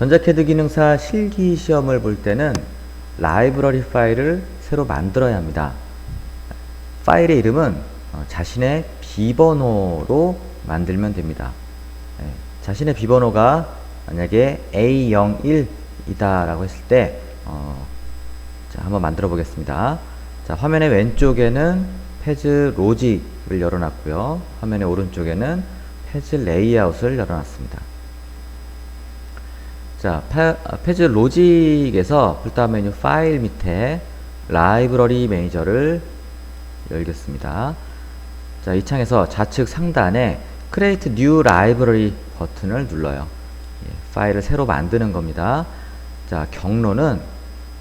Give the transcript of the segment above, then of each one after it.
전자캐드 기능사 실기 시험을 볼 때는 라이브러리 파일을 새로 만들어야 합니다. 파일의 이름은 어, 자신의 비번호로 만들면 됩니다. 예, 자신의 비번호가 만약에 A01이다 라고 했을 때 어, 자, 한번 만들어 보겠습니다. 자, 화면의 왼쪽에는 페이지 로직을 열어놨고요. 화면의 오른쪽에는 페이지 레이아웃을 열어놨습니다. 자, 파, 아, 페이지 로직에서 불다운 메뉴 파일 밑에 라이브러리 매니저를 열겠습니다. 자, 이 창에서 좌측 상단에 Create New Library 버튼을 눌러요. 예, 파일을 새로 만드는 겁니다. 자, 경로는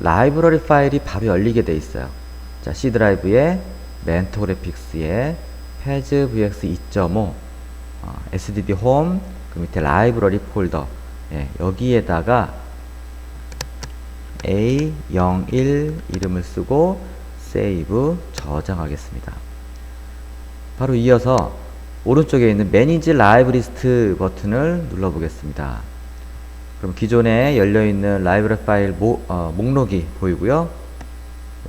라이브러리 파일이 바로 열리게 돼 있어요. 자, C 드라이브에 멘토 그래픽스에 페이지 vx 2.5 어, SDD 홈, 그 밑에 라이브러리 폴더 예, 여기에다가 A01 이름을 쓰고 세이브 저장하겠습니다. 바로 이어서 오른쪽에 있는 매니지 라이브 리스트 버튼을 눌러 보겠습니다. 그럼 기존에 열려 있는 라이브러리 파일 모, 어, 목록이 보이고요.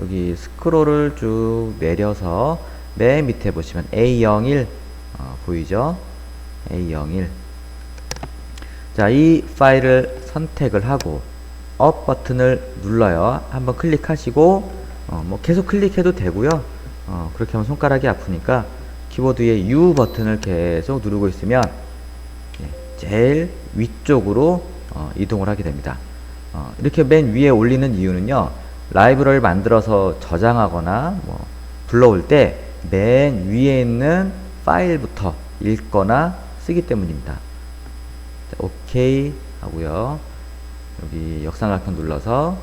여기 스크롤을 쭉 내려서 맨 밑에 보시면 A01 어, 보이죠? A01 자, 이 파일을 선택을 하고 업 버튼을 눌러요. 한번 클릭하시고 어, 뭐 계속 클릭해도 되고요. 어, 그렇게 하면 손가락이 아프니까 키보드 의 U 버튼을 계속 누르고 있으면 예, 제일 위쪽으로 어, 이동을 하게 됩니다. 어, 이렇게 맨 위에 올리는 이유는요. 라이브러리를 만들어서 저장하거나 뭐 불러올 때 맨 위에 있는 파일부터 읽거나 쓰기 때문입니다. 자, 오케이 하고요. 여기 역삼각형 눌러서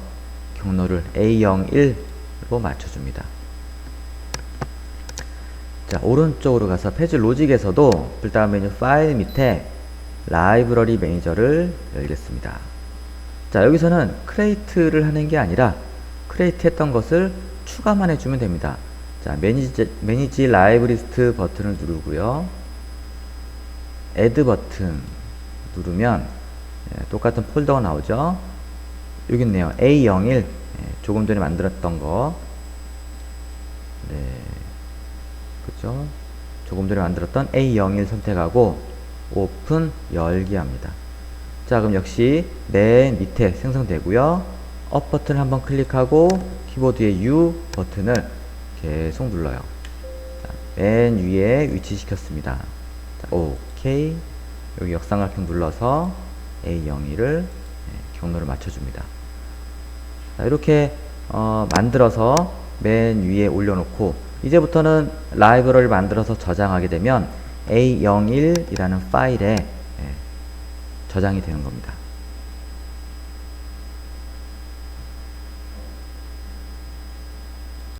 경로를 A01로 맞춰줍니다. 자, 오른쪽으로 가서 페이지 로직에서도 불다운 메뉴 파일 밑에 라이브러리 매니저를 열겠습니다. 자, 여기서는 크레이트를 하는 게 아니라 크레이트 했던 것을 추가만 해주면 됩니다. 자, 매니지, 매니지 라이브 리스트 버튼을 누르고요. 애드 버튼 누르면 예, 똑같은 폴더가 나오죠. 여기 있네요. A01 예, 조금 전에 만들었던 거. 네. 그죠? 조금 전에 만들었던 A01 선택하고 오픈 열기 합니다. 자, 그럼 역시 맨 밑에 생성되고요. 업 버튼을 한번 클릭하고 키보드의 U 버튼을 계속 눌러요. 자, 맨 위에 위치시켰습니다. 자, 오케이. 여기 역삼각형 눌러서 A01을 경로를 맞춰줍니다. 자, 이렇게 어, 만들어서 맨 위에 올려놓고 이제부터는 라이브러리를 만들어서 저장하게 되면 A01이라는 파일에 예, 저장이 되는 겁니다.